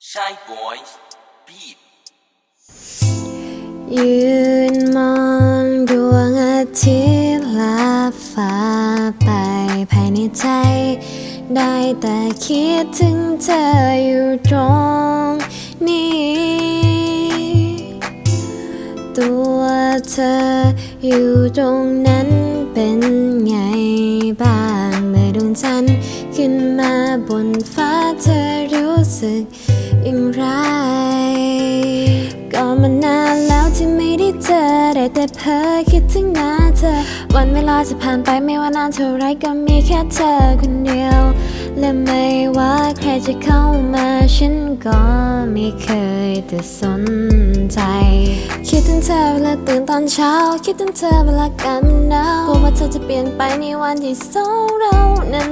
Shy Boys Beat ยืนมองดวงอาทิตย์ลับฟ้าไปภายในใจ ได้แต่คิดถึงเธออยู่ตรงนี้ ตัวเธออยู่ตรงนั้นเป็นไงบ้าง เมื่อดวงจันทร์ขึ้นมาบนฟ้าเธอรู้สึก อย่างไร ก็มานานแล้วที่ไม่ได้เจอได้แต่เพ้อคิดถึงหน้าเธอ วันเวลาจะผ่านไปไม่ว่านานเท่าไรก็มีแค่เธอคนเดียว และไม่ว่าใครจะเข้ามาฉันก็ไม่เคยจะสนใจ คิดถึงเธอเวลาตื่นตอนเช้า คิดถึงเธอเวลากันหนาวกลัวว่าเธอจะเปลี่ยนไปในวันที่สองเรานั้น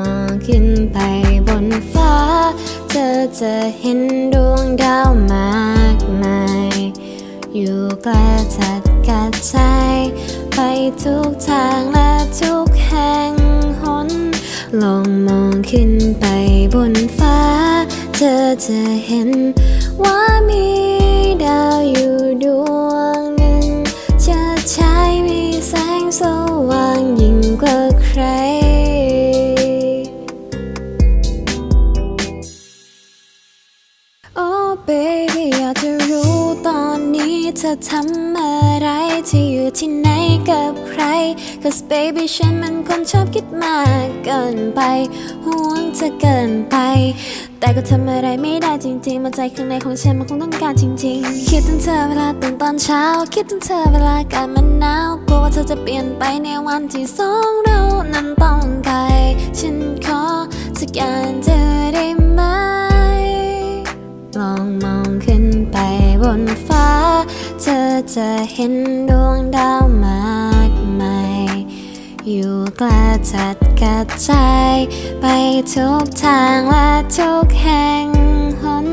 มองขึ้นไปบนฟ้า เธอจะเห็นดวงดาวมากมาย อยู่กระจัดกระจายไปทุกทางและทุกแห่งหน ลองมองขึ้นไปบนฟ้า เธอจะเห็นว่ามีดาวอยู่ดวงหนึ่งจะใช้มีแสงสว่างยิ่งกว่า อยากจะรู้ตอนนี้เธอทำอะไรที่อยู่ที่ไหนกับใคร cause baby ฉันมันคนชอบคิดมากเกินไป ห่วงเธอเกินไป แต่ก็ทำอะไรไม่ได้จริงๆ มันใจข้างในของฉันมันคงต้องการจริงๆ คิดถึงเธอเวลาตื่นตอนเช้า คิดถึงเธอเวลาอากาศมันหนาวกลัวว่าเธอจะเปลี่ยนไปในวันที่สองเรานั้นต้องไกลฉันขอสักอย่างเธอ จะเห็นดวงดาวมากมายอยู่กระจัดกระจายไปทุกทางและทุกแห่งหน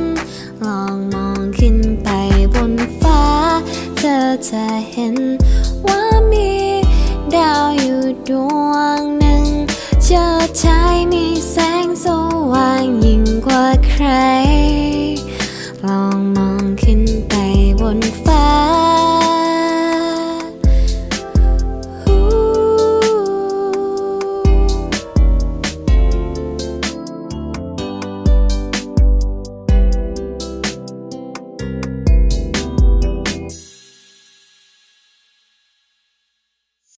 ลองมองขึ้นไปบนฟ้า เธอจะเห็นว่ามีดาวอยู่ดวง